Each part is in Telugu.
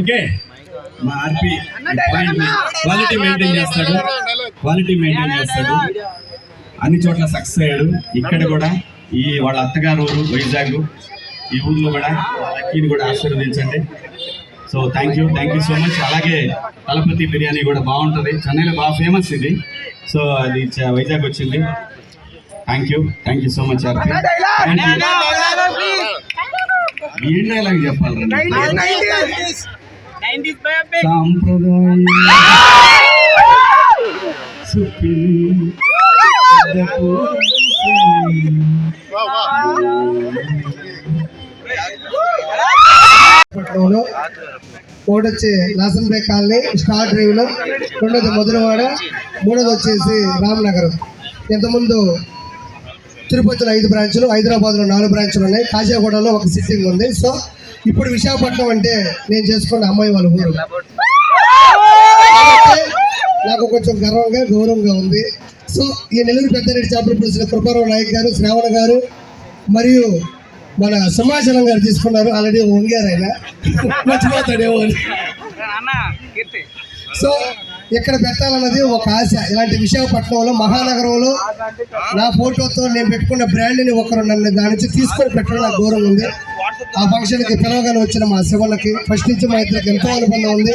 ఓకే. మా ఆర్పి క్వాలిటీ మెయింటైన్ చేస్తాడు. క్వాలిటీ మెయింటైన్ చేస్తాడు. అన్ని చోట్ల సక్సెస్ అయ్యాడు. ఇక్కడ కూడా ఈ వాళ్ళ అత్తగారు ఊరు వైజాగ్ ఈ ఊర్లో కూడా లక్కీని కూడా ఆశీర్వదించండి. So thank you thank you so much అలాగే తలపతి బిర్యానీ కూడా బాగుంటుంది. చెన్నైలో బాగా ఫేమస్ ఇది. సో అది వైజాగ్ వచ్చింది. Thank you thank you so much RP. ఏం డైలాగ్ చెప్పాలి సాంప్రదాయం సుప్పిలి ఒకటి వచ్చి కాలనీ స్టార్ డ్రైవ్లో రెండోది మధురవాడ మూడోది వచ్చేసి రామ్నగరం. ఇంతకుముందు తిరుపతిలో ఐదు బ్రాంచ్లు హైదరాబాద్లో నాలుగు బ్రాంచ్లు ఉన్నాయి కాజాగూడలో ఒక సిట్టింగ్ ఉంది. సో ఇప్పుడు విశాఖపట్నం అంటే నేను చేసుకున్న అమ్మాయి వాళ్ళ ఊరు. నాకు కొంచెం గర్వంగా గౌరవంగా ఉంది. సో ఈ నెల్లూరు పెద్దరెడ్డి చేపల పులిసిన కృపారావు నాయక్ గారు శ్రావణ గారు మరియు మన సింహాచలం గారు తీసుకున్నారు. ఆల్రెడీ వంగారు ఆయన. మర్చిపోతాడేమో అని. సో ఇక్కడ పెట్టాలన్నది ఒక ఆశ. ఇలాంటి విశాఖపట్నంలో మహానగరంలో నా ఫోటోతో నేను పెట్టుకున్న బ్రాండ్ని ఒకరు నన్ను దాని నుంచి తీసుకొని పెట్టడం నాకు గౌరవం ఉంది. ఆ ఫంక్షన్కి పిలవగానే వచ్చిన మా శివన్నకి ఫస్ట్ నుంచి మా ఇద్దరికి ఎంతో అనుబంధం ఉంది.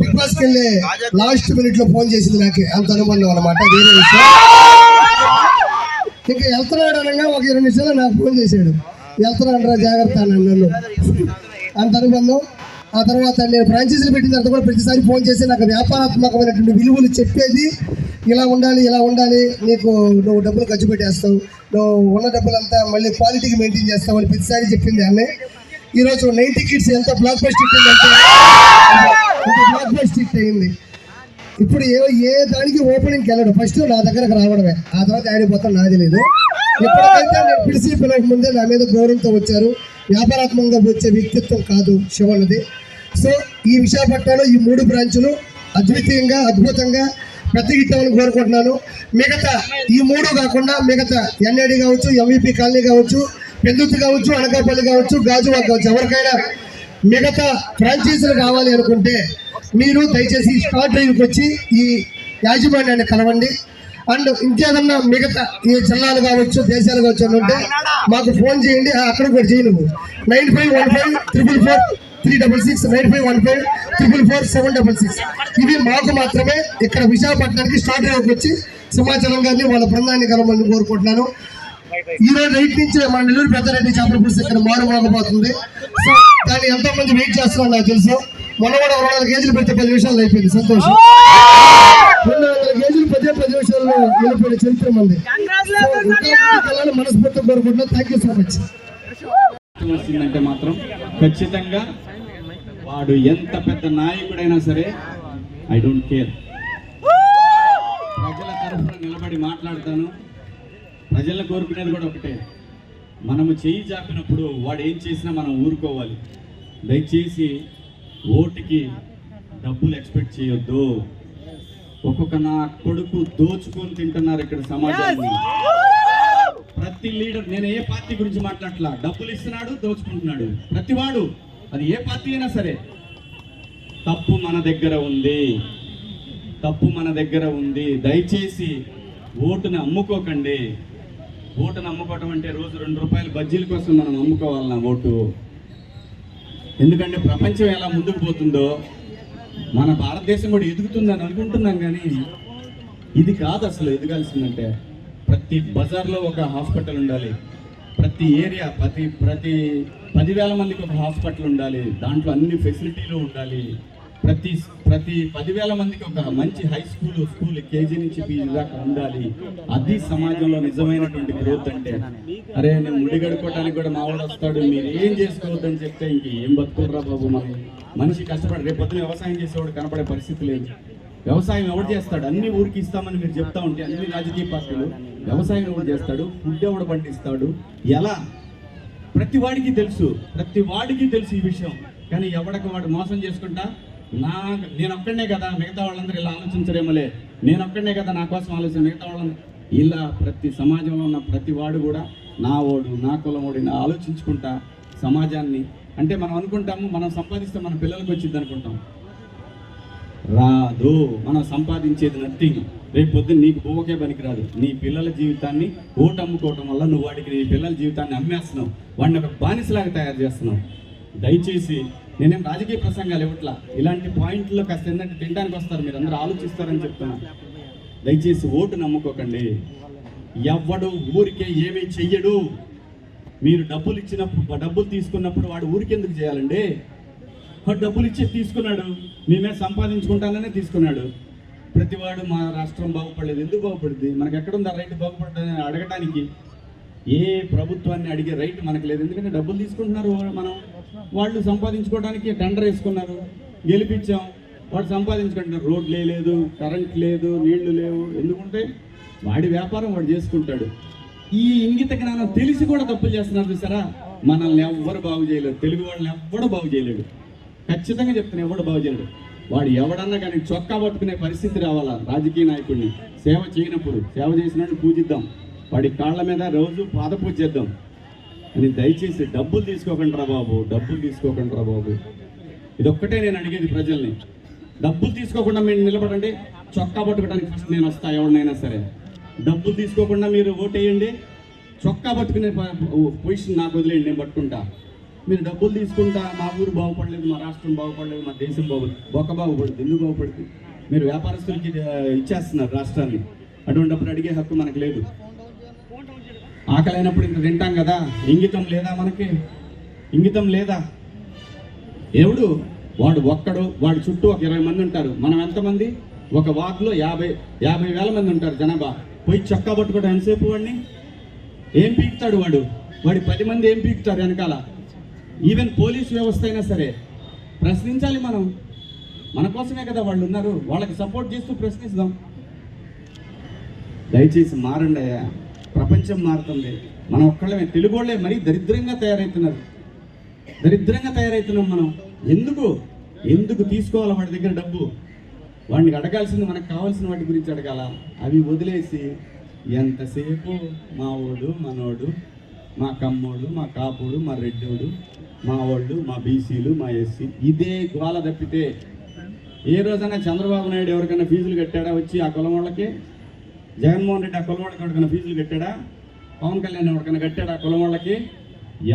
బిగ్ బాస్కి వెళ్ళి లాస్ట్ మినిట్లో ఫోన్ చేసింది నాకు. అంత అనుబంధం అనమాట వేరే విషయం. ఇంకా వెళ్తున్నాడు అనగా ఒక ఇరవై నిమిషాలు నాకు ఫోన్ చేశాడు. వెళ్తున్నాడు జాగ్రత్త నన్ను. అంత అనుబంధం. ఆ తర్వాత నేను ఫ్రాంచైజీలు పెట్టిన తర్వాత కూడా ప్రతిసారి ఫోన్ చేసి నాకు వ్యాపారాత్మకమైనటువంటి విలువలు చెప్పేది ఇలా ఉండాలి ఇలా ఉండాలి నీకు నువ్వు డబ్బులు ఖర్చు పెట్టేస్తావు నువ్వు ఉన్న డబ్బులంతా మళ్ళీ క్వాలిటీకి మెయింటైన్ చేస్తావు అని ప్రతిసారి చెప్పింది ఆమె ఈరోజు నైన్టీ కిడ్స్ ఎంత బ్లాక్ బస్టర్ హిట్ అయిందంటే బ్లాక్ బస్టర్ హిట్ అయింది. ఇప్పుడు ఏ ఏ దానికి ఓపెనింగ్కి వెళ్ళడు. ఫస్ట్ నా దగ్గరకు రావడమే. ఆ తర్వాత ఆడిపోతాం నాది లేదు. ఎప్పటికైతే నేను పిలిచి పిల్లలకు ముందే నా మీద గౌరవంతో వచ్చారు. వ్యాపారాత్మకంగా వచ్చే వ్యక్తిత్వం కాదు శివన్నది. సో ఈ విశాఖపట్నంలో ఈ మూడు బ్రాంచులు అద్వితీయంగా అద్భుతంగా పెద్దగిట్టామని కోరుకుంటున్నాను. మిగతా ఈ మూడు కాకుండా మిగతా ఎన్ఐడి కావచ్చు ఎంవిపి కాలనీ కావచ్చు పెందుతు కావచ్చు అనకాపల్లి కావచ్చు గాజువాక్ కావచ్చు ఎవరికైనా మిగతా ఫ్రాంచైజీలు కావాలి అనుకుంటే మీరు దయచేసి స్టార్ డ్రైవ్కి వచ్చి ఈ యాజమాన్యాన్ని కలవండి. అండ్ ఇంకేదన్నా మిగతా ఈ జిల్లాలు కావచ్చు దేశాలు కావచ్చు అని ఉంటే మాకు ఫోన్ చేయండి. అక్కడ కూడా చేయి నువ్వు. Nine five one five triple four three double six nine five one five triple four seven double six. ఇవి మాకు మాత్రమే ఇక్కడ విశాఖపట్నానికి స్టార్ట్ డ్రైవ్కి వచ్చి సింహాచలం గారిని వాళ్ళ బృందాన్ని కలవమని కోరుకుంటున్నాను. ఈ రోజు నైట్ నుంచి మన నెల్లూరు పెద్దరెడ్డి చేపల పులుసు ఇక్కడ మారుమోగబోతుంది సో దాన్ని ఎంతో మంది వెయిట్ చేస్తున్నారు నాకు తెలుసు. మొన్న కూడా రెండు వందల కేజీలు పెడితే పది నిమిషాలు అయిపోయింది. సంతోషం. రెండు వందల కేజీలు పదే పది నిమిషాల్లో వెళ్ళిపోయిన చరిత్ర మంది మనస్ఫూర్తి ఇంకా కోరుకుంటున్నాను. థ్యాంక్ యూ సో మచ్ వచ్చిందంటే మాత్రం ఖచ్చితంగా వాడు ఎంత పెద్ద నాయకుడైనా సరే ఐ డోంట్ కేర్ ప్రజల తరఫున నిలబడి మాట్లాడతాను. ప్రజలను కోరుకునేది కూడా ఒకటే. మనము చేయి చాపినప్పుడు వాడు ఏం చేసినా మనం ఊరుకోవాలి. దయచేసి ఓటుకి డబ్బులు ఎక్స్పెక్ట్ చేయొద్దు. ఒక్కొక్క నా కొడుకు దోచుకొని తింటున్నారు ఇక్కడ సమాజాన్ని. ప్రతి లీడర్ నేను ఏ పార్టీ గురించి మాట్లాడట్లా? డబ్బులు ఇస్తున్నాడు దోచుకుంటున్నాడు. ప్రతి వాడు అది ఏ పార్టీ అయినా సరే. తప్పు మన దగ్గర ఉంది. తప్పు మన దగ్గర ఉంది. దయచేసి ఓటుని అమ్ముకోకండి. ఓటుని అమ్ముకోవటం అంటే రోజు రెండు రూపాయల బజ్జీల కోసం మనం అమ్ముకోవాలన్న ఓటు. ఎందుకంటే ప్రపంచం ఎలా ముందుకు పోతుందో మన భారతదేశం కూడా ఎదుగుతుందని అనుకుంటున్నాం కానీ ఇది కాదు అసలు ఎదగాల్సిందంటే ప్రతి బజార్లో ఒక హాస్పిటల్ ఉండాలి. ప్రతి ఏరియా ప్రతి ప్రతి పదివేల మందికి ఒక హాస్పిటల్ ఉండాలి దాంట్లో అన్ని ఫెసిలిటీలు ఉండాలి. ప్రతి ప్రతి పదివేల మందికి ఒక మంచి హై స్కూల్ స్కూల్ కేజీ నుంచి పీజీ దాకా ఉండాలి. అది సమాజంలో నిజమైనటువంటి గ్రోత్ అంటే. అరే నేను ముడి గడుకోవడానికి కూడా మావాడు వస్తాడు మీరు ఏం చేసుకోవద్దని చెప్తే ఇంక ఏం బతుకుర్రా బాబు మనం మనిషి కష్టపడి రేపు పొద్దున వ్యవసాయం చేసేవాడు కనపడే పరిస్థితి లేదు. వ్యవసాయం ఎవడు చేస్తాడు? అన్ని ఊరికి ఇస్తామని మీరు చెప్తా ఉంటే అన్ని రాజకీయ పార్టీలు వ్యవసాయం ఎవడు చేస్తాడు? ఫుడ్ ఎవడు పండిస్తాడు? ఎలా? ప్రతి వాడికి తెలుసు. ప్రతి వాడికి తెలుసు ఈ విషయం. కానీ ఎవడికి వాడు మోసం చేసుకుంటా? నా నేను ఒక్కడనే కదా మిగతా వాళ్ళందరూ ఇలా ఆలోచించరేమోలే. నేను ఒక్కడనే కదా నా కోసం ఆలోచన మిగతా వాళ్ళందరూ. ఇలా ప్రతి సమాజంలో ఉన్న ప్రతి వాడు కూడా నా ఓడు నా కులం ఇలా ఆలోచించుకుంటా సమాజాన్ని. అంటే మనం అనుకుంటాము మనం సంపాదిస్తే మన పిల్లలకు వచ్చింది అనుకుంటాం. రాదు. మనం సంపాదించేది నథింగ్ రేపు పొద్దున్న నీకు బువ్వకే పనికిరాదు. నీ పిల్లల జీవితాన్ని ఓటు అమ్ముకోవటం వల్ల నువ్వు వాడికి నీ పిల్లల జీవితాన్ని అమ్మేస్తున్నావు. వాడిని ఒక బానిసలాగా తయారు చేస్తున్నావు. దయచేసి నేనేం రాజకీయ ప్రసంగాలు ఇవ్వట్లా? ఇలాంటి పాయింట్లో కాస్త ఏంటంటే తినడానికి వస్తారు. మీరు అందరూ ఆలోచిస్తారని చెప్తున్నా. దయచేసి ఓటు నమ్ముకోకండి. ఎవ్వడు ఊరికే ఏమీ చెయ్యడు. మీరు డబ్బులు ఇచ్చినప్పుడు డబ్బులు తీసుకున్నప్పుడు వాడు ఊరికెందుకు చేయాలండి? వాడు డబ్బులు ఇచ్చి తీసుకున్నాడు. మేమే సంపాదించుకుంటాననే తీసుకున్నాడు. ప్రతివాడు మా రాష్ట్రం బాగుపడలేదు. ఎందుకు బాగుపడింది మనకి ఎక్కడుందా రైట్ బాగుపడదని అడగటానికి? ఏ ప్రభుత్వాన్ని అడిగే రైట్ మనకు లేదు. ఎందుకంటే డబ్బులు తీసుకుంటున్నారు మనం. వాళ్ళు సంపాదించుకోవడానికి టెండర్ వేసుకున్నారు. గెలిపించాం. వాడు సంపాదించుకుంటున్నారు. రోడ్లు లేదు కరెంట్ లేదు నీళ్ళు లేవు. ఎందుకుంటే వాడి వ్యాపారం వాడు చేసుకుంటాడు. ఈ ఇంగిత జ్ఞానం తెలిసి కూడా తప్పులు చేస్తున్నారు చూసారా? మనల్ని ఎవ్వరు బాగు చేయలేరు తెలుగు వాళ్ళని ఎవ్వడు బాగు చేయలేడు. ఖచ్చితంగా చెప్తున్నా ఎవడు బాగు వాడు ఎవడన్నా కానీ చొక్కా పట్టుకునే పరిస్థితి రావాలా? రాజకీయ నాయకుడిని. సేవ చేయనప్పుడు సేవ చేసినట్టు పూజిద్దాం. వాడి కాళ్ళ మీద రోజు పాద పూజ చేద్దాం. అని దయచేసి డబ్బులు తీసుకోకండి రా బాబు డబ్బులు తీసుకోకండి రా బాబు. ఇదొక్కటే నేను అడిగేది ప్రజల్ని. డబ్బులు తీసుకోకుండా మీరు నిలబడండి. చొక్కా పట్టుకోవడానికి ఫస్ట్ నేను వస్తా ఎవరినైనా సరే. డబ్బులు తీసుకోకుండా మీరు ఓటేయండి. చొక్కా పట్టుకునే పొజిషన్ నాకు వదిలేయండి నేను పట్టుకుంటా. మీరు డబ్బులు తీసుకుంటా మా ఊరు బాగుపడలేదు మా రాష్ట్రం బాగుపడలేదు మా దేశం బాగుపడలేదు బొక్క బాగుపడుతుంది ఎందుకు బాగుపడుతుంది మీరు వ్యాపారస్తులకి ఇచ్చేస్తున్నారు రాష్ట్రాన్ని. అటువంటిప్పుడు అడిగే హక్కు మనకు లేదు. ఆకలైనప్పుడు ఇంత తింటాం కదా. ఇంగితం లేదా మనకి? ఇంగితం లేదా? ఎవడు? వాడు ఒక్కడు వాడి చుట్టూ ఒక ఇరవై మంది ఉంటారు. మనం ఎంతమంది? ఒక వార్డులో యాభై యాభై వేల మంది ఉంటారు జనాభా. పోయి చొక్కా పట్టుకోవడం ఎంతసేపు వాడిని? ఏం పీకుతాడు వాడు? వాడి పది మంది ఏం పీకుతారు వెనకాల? ఈవెన్ పోలీస్ వ్యవస్థ అయినా సరే ప్రశ్నించాలి మనం. మన కోసమే కదా వాళ్ళు ఉన్నారు. వాళ్ళకి సపోర్ట్ చేస్తూ ప్రశ్నిస్తాం. దయచేసి మారండి అయ్యా. ప్రపంచం మారుతుంది. మనం ఒక్కళ్ళమే. తెలుగు వాళ్ళే మరీ దరిద్రంగా తయారవుతున్నారు దరిద్రంగా తయారవుతున్నాం మనం. ఎందుకు? ఎందుకు తీసుకోవాలి వాడి దగ్గర డబ్బు? వాడిని అడగాల్సింది మనకు కావాల్సిన వాటి గురించి అడగాల? అవి వదిలేసి ఎంతసేపు? మా ఓడు మనోడు మా కమ్మోడు మా కాపుడు మా రెడ్డోడు మా వాళ్ళు మా బీసీలు మా ఎస్సీ ఇదే గోల తప్పితే ఏ రోజైనా చంద్రబాబు నాయుడు ఎవరికైనా ఫీజులు కట్టాడా వచ్చి ఆ కులం వాళ్ళకి? జగన్మోహన్ రెడ్డి ఆ కులం వాళ్ళకి ఎవరికైనా ఫీజులు కట్టాడా? పవన్ కళ్యాణ్ ఎవరికైనా కట్టాడా ఆ కులం వాళ్ళకి?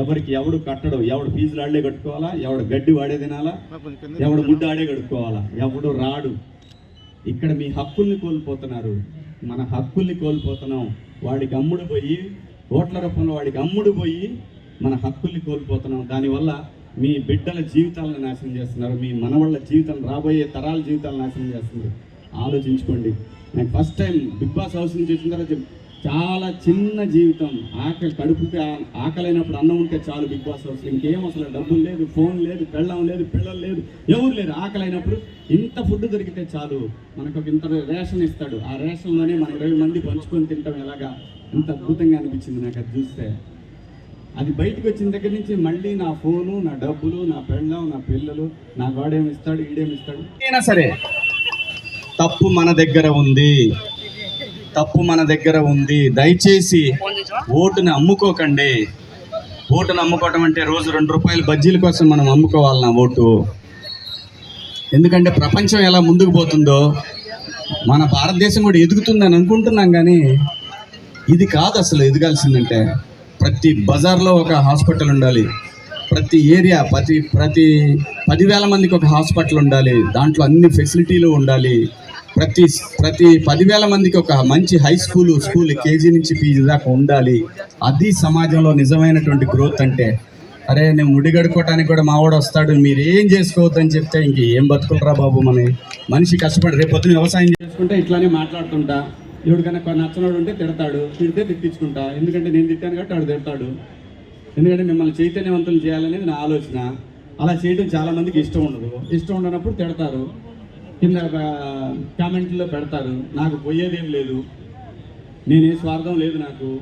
ఎవరికి ఎవడు కట్టడు ఎవడు ఫీజులు ఆడే కట్టుకోవాలా ఎవడు గడ్డి వాడే తినాలా ఎవడు గుడ్డు ఆడే కట్టుకోవాలా ఎవడు రాడు. ఇక్కడ మీ హక్కుల్ని కోల్పోతున్నారు. మన హక్కుల్ని కోల్పోతున్నాం. వాడికి అమ్ముడు పోయి ఓట్ల రూపంలో వాడికి అమ్ముడు పోయి మన హక్కుల్ని కోల్పోతున్నాం. దానివల్ల మీ బిడ్డల జీవితాలను నాశనం చేస్తున్నారు. మీ మనవాళ్ళ జీవితం రాబోయే తరాల జీవితాలను నాశనం చేస్తుంది. ఆలోచించుకోండి. నేను first time Bigg Boss house నుంచి వచ్చిన తర్వాత చాలా చిన్న జీవితం. ఆకలి కడుపుకి ఆ- ఆకలైనప్పుడు అన్నం ఉంటే చాలు బిగ్ బాస్ హౌస్ ఇంకేం అసలు డబ్బులు లేదు ఫోన్ లేదు పెళ్ళం లేదు పిల్లలు లేదు ఎవరు లేరు. ఆకలైనప్పుడు ఇంత ఫుడ్ దొరికితే చాలు. మనకు ఒక ఇంత రేషన్ ఇస్తాడు. ఆ రేషన్లోనే మనం ఇరవై మంది పంచుకొని తింటాం. ఎలాగా? ఎంత అద్భుతంగా అనిపించింది నాకు అది చూస్తే. అది బయటకు వచ్చిన దగ్గర నుంచి మళ్ళీ నా ఫోను నా డబ్బులు నా పెళ్ళం నా పిల్లలు నా వాడేమి ఇస్తాడు ఈడేమి ఇస్తాడు? అయినా సరే తప్పు మన దగ్గర ఉంది. తప్పు మన దగ్గర ఉంది. దయచేసి ఓటుని అమ్ముకోకండి. ఓటుని అమ్ముకోవటం అంటే రోజు రెండు రూపాయల బజ్జీల కోసం మనం అమ్ముకోవాలి నా ఓటు. ఎందుకంటే ప్రపంచం ఎలా ముందుకు పోతుందో మన భారతదేశం కూడా ఎదుగుతుందని అనుకుంటున్నాం కానీ ఇది కాదు అసలు ఎదగాల్సిందంటే. ప్రతి బజార్లో ఒక హాస్పిటల్ ఉండాలి. ప్రతి ఏరియా ప్రతి ప్రతి పదివేల మందికి ఒక హాస్పిటల్ ఉండాలి. దాంట్లో అన్ని ఫెసిలిటీలు ఉండాలి. ప్రతి ప్రతి పదివేల మందికి ఒక మంచి హై స్కూల్ స్కూల్ కేజీ నుంచి పీజీ దాకా ఉండాలి. అది సమాజంలో నిజమైనటువంటి గ్రోత్ అంటే అరే నేను ముడిగడుకోవటానికి కూడా మావాడు వస్తాడు మీరు ఏం చేసుకోవద్దని చెప్తే ఇంక ఏం బతుకులరా బాబు మన మనిషి కష్టపడి రేపు పొద్దున వ్యవసాయం చేసుకుంటే ఇట్లానే మాట్లాడుతుంటా. ఎవరికైనా కనుక నచ్చనోడు ఉంటే తిడతాడు తిడితే తిట్టించుకుంటా. ఎందుకంటే నేను తిట్టాను కాబట్టి వాడు తిడతాడు. ఎందుకంటే మిమ్మల్ని చైతన్యవంతులు చేయాలనేది నా ఆలోచన. అలా చేయడం చాలా మందికి ఇష్టం ఉండదు. ఇష్టం ఉండనప్పుడు తిడతారు. కింద కామెంట్లో పెడతారు. నాకు పోయేదేం లేదు. నేనే స్వార్థం లేదు నాకు.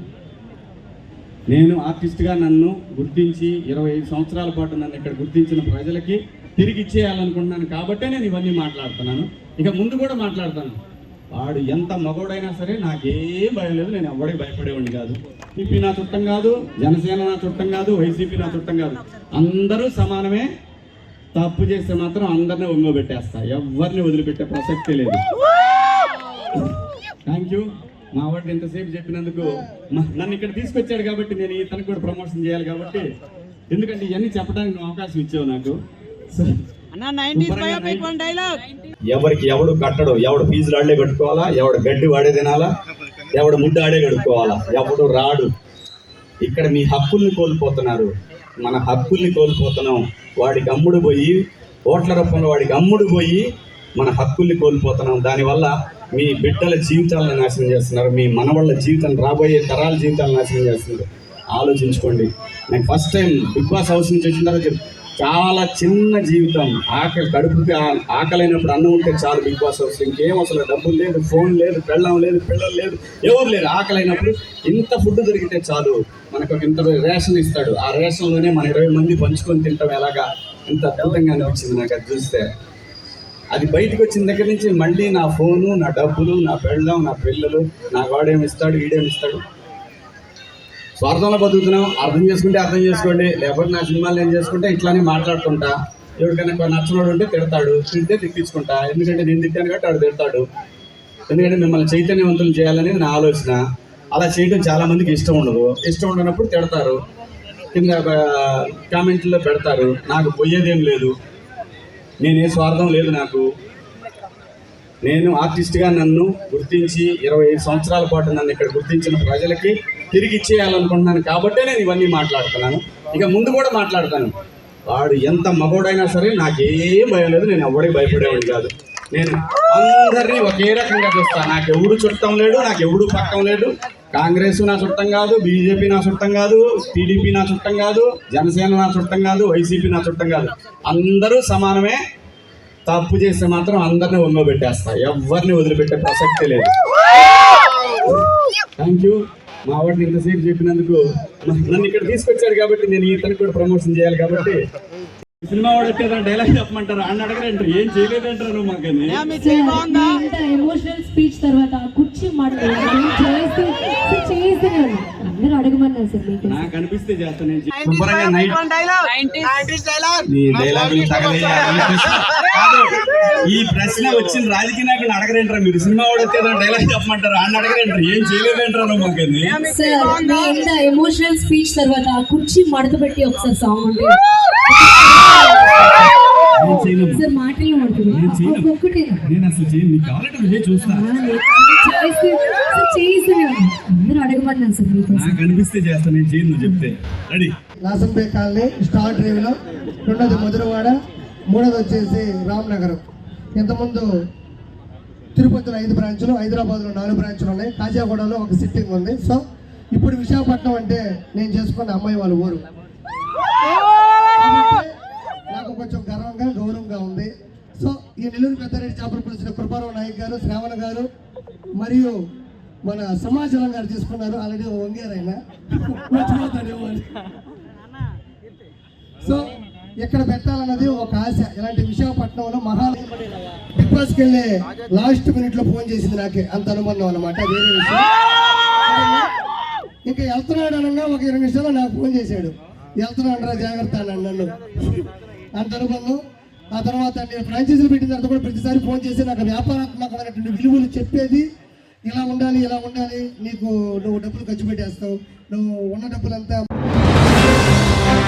నేను ఆర్టిస్ట్గా నన్ను గుర్తించి ఇరవై ఐదు సంవత్సరాల పాటు నన్ను ఇక్కడ గుర్తించిన ప్రజలకి తిరిగి ఇచ్చేయాలనుకుంటున్నాను కాబట్టే నేను ఇవన్నీ మాట్లాడుతున్నాను. ఇక ముందు కూడా మాట్లాడతాను. వాడు ఎంత మగోడైనా సరే నాకేం భయం లేదు నేను ఎవరికి భయపడేవాడిని కాదు. టీపీ నా చుట్టం కాదు జనసేన నా చుట్టం కాదు వైసీపీ నా చుట్టం కాదు. అందరూ సమానమే. తప్పు చేస్తే మాత్రం అందరిని ఒంగోబెట్టేస్తా ఎవరిని వదిలిపెట్టే ప్రసక్తే లేదు. థ్యాంక్ యూ మా వాడిని ఎంతసేపు చెప్పినందుకు మ- నన్ను ఇక్కడ తీసుకొచ్చాడు కాబట్టి నేను ఇతనికి కూడా ప్రమోషన్ చేయాలి కాబట్టి. ఎందుకంటే ఇవన్నీ చెప్పడానికి నువ్వు అవకాశం ఇచ్చావు నాకు. సో, ఎవరికి ఎవడు కట్టడు ఎవడు ఫీజులు ఆడే కట్టుకోవాలా ఎవడు గడ్డి వాడే తినాలా ఎవడు ముడ్డు ఆడే కడుక్కోవాలా ఎవడు రాడు. ఇక్కడ మీ హక్కుల్ని కోల్పోతున్నారు. మన హక్కుల్ని కోల్పోతున్నాం. వాడికి అమ్ముడు పోయి ఓట్ల రూపంలో వాడికి అమ్ముడు పోయి మన హక్కుల్ని కోల్పోతున్నాం. దానివల్ల మీ బిడ్డల జీవితాలను నాశనం చేస్తున్నారు. మీ మనవాళ్ళ జీవితం రాబోయే తరాల జీవితాలను నాశనం చేస్తున్నారు. ఆలోచించుకోండి. నేను first time Bigg Boss house నుంచి వచ్చిన తర్వాత చెప్- చాలా చిన్న జీవితం. ఆకలి కడుపుకి ఆకలైనప్పుడు అన్నం ఉంటే చాలు బిగ్ బాస్ హౌస్. ఇంకేం అసలు డబ్బులు లేదు ఫోన్ లేదు పెళ్ళం లేదు పిల్లలు లేదు ఎవరు లేరు. ఆకలైనప్పుడు ఇంత ఫుడ్ దొరికితే చాలు మనకు ఇంత రేషన్ ఇస్తాడు. ఆ రేషన్లోనే మన ఇరవై మంది పంచుకొని తింటాం ఎలాగా? ఇంత అద్భుతంగా అనిపించింది నాకు అది చూస్తే. అది బయటకు వచ్చిన దగ్గర నుంచి మళ్ళీ నా ఫోను నా డబ్బులు నా పెళ్ళం నా పిల్లలు నా వాడేమి ఇస్తాడు వీడేమి ఇస్తాడు? స్వార్థంలో బతుకుతున్నాం అర్థం చేసుకుంటే అర్థం చేసుకోండి లేకపోతే నా సినిమాలు నేను చేసుకుంటే ఇట్లానే మాట్లాడుకుంటా. ఎవరికైనా నచ్చినోడు ఉంటే తిడతాడు తింటే తిప్పించుకుంటా ఎందుకంటే నేను తిట్టాను కాబట్టి వాడు తిడతాడు. ఎందుకంటే మిమ్మల్ని చైతన్యవంతులు చేయాలనేది నా ఆలోచన. అలా చేయడం చాలామందికి ఇష్టం ఉండదు. ఇష్టం ఉండనప్పుడు తిడతారు. కింద కామెంట్లో పెడతారు నాకు పోయేదేం లేదు. నేనే స్వార్థం లేదు నాకు. నేను ఆర్టిస్ట్గా నన్ను గుర్తించి ఇరవై ఐదు సంవత్సరాల పాటు నన్ను ఇక్కడ గుర్తించిన ప్రజలకి తిరిగి ఇచ్చేయాలనుకుంటున్నాను కాబట్టే నేను ఇవన్నీ మాట్లాడుతున్నాను. ఇక ముందు కూడా మాట్లాడతాను. వాడు ఎంత మగోడైనా సరే నాకేం భయం లేదు నేను ఎవడికి భయపడేవాడిని కాదు. నేను అందరినీ ఒకే రకంగా చూస్తాను నాకు ఎవడు చుట్టం లేడు నాకు ఎవడు పక్కం లేడు. కాంగ్రెస్ నా చుట్టం కాదు బీజేపీ నా చుట్టం కాదు టీడీపీ నా చుట్టం కాదు జనసేన నా చుట్టం కాదు వైసీపీ నా చుట్టం కాదు. అందరూ సమానమే. తప్పు చేస్తే మాత్రం అందరిని ఒంగోబెట్టేస్తా ఎవరిని వదిలిపెట్టే ప్రసక్తే లేదు. థ్యాంక్ యూ మా వాడిని ఇంతసేపు చెప్పినందుకు నన్ను ఇక్కడ తీసుకొచ్చాడు కాబట్టి నేను ఇతనికి కూడా ప్రమోషన్ చేయాలి కాబట్టి సినిమా వాడు వచ్చేదా డైలాగ్ చెప్పమంటారు. అన్న అడగరంటారు. ఏం చేయలేదంటారు మాకని ఎమోషనల్ స్పీచ్ తర్వాత కుర్చీ అందరూ అడగమన్నారు సార్ మీకు నాకు అనిపిస్తే చేస్తాను. ఈ ప్రశ్న. కాదు. ఈ ప్రశ్న వచ్చిన రాజకీయ నాయకులు అడగరేంటారా? మీరు సినిమా వాడు డైలాగ్ చెప్పమంటారు? అన్న అడగరేంటారు? ఏం చేయలేదంటారా మాకని సార్ ఎమోషనల్ స్పీచ్ తర్వాత కుర్చీ మడత పెట్టి ఒకసారి సాంగ్ ఉంటే. నేను అసలు చేయను. కావాలంటే చూస్తా. నాకు అనిపిస్తే చేస్తా. నేను చేయను నువ్వు చెప్తే. రెడీ లాసంపే కాలనీ స్టార్ డ్రైవ్లో రెండోది మధురవాడ మూడోది వచ్చేసి రామ్నగరం. ఇంతకుముందు తిరుపతిలో ఐదు బ్రాంచులు హైదరాబాద్లో నాలుగు బ్రాంచులు ఉన్నాయి. కాజాగూడలో ఒక సిట్టింగ్ ఉంది. సో ఇప్పుడు విశాఖపట్నం అంటే నేను చేసుకున్న అమ్మాయి వాళ్ళ ఊరు. ఈ నెల్లూరు పెద్దారెడ్డి చేపలు పిలిచిన కృపారావు నాయక్ గారు శ్రావణ గారు మరియు మన సమాచారం గారు తీసుకున్నారు. ఆల్రెడీ వంగారు ఆయన సో ఇక్కడ పెట్టాలన్నది ఒక ఆశ. ఇలాంటి విశాఖపట్నంలో మహా బిగ్ బాస్కి వెళ్ళే లాస్ట్ మినిట్లో ఫోన్ చేసింది నాకే. అంత అనుబంధం అనమాట వేరే విషయం. ఇంకా వెళ్తున్నాడు అనగా ఒక ఇరవై నిమిషాలు నాకు ఫోన్ చేశాడు. వెళ్తున్నాడు రా జాగ్రత్త అన్నాడు నన్ను. అంత అనుబంధం. ఆ తర్వాత నేను ఫ్రాంచైజీలు పెట్టిన తర్వాత కూడా ప్రతిసారి ఫోన్ చేసి నాకు వ్యాపారాత్మకమైనటువంటి విలువలు చెప్పేది ఇలా ఉండాలి ఇలా ఉండాలి నీకు నువ్వు డబ్బులు ఖర్చు పెట్టేస్తావు నువ్వు ఉన్న డబ్బులంతా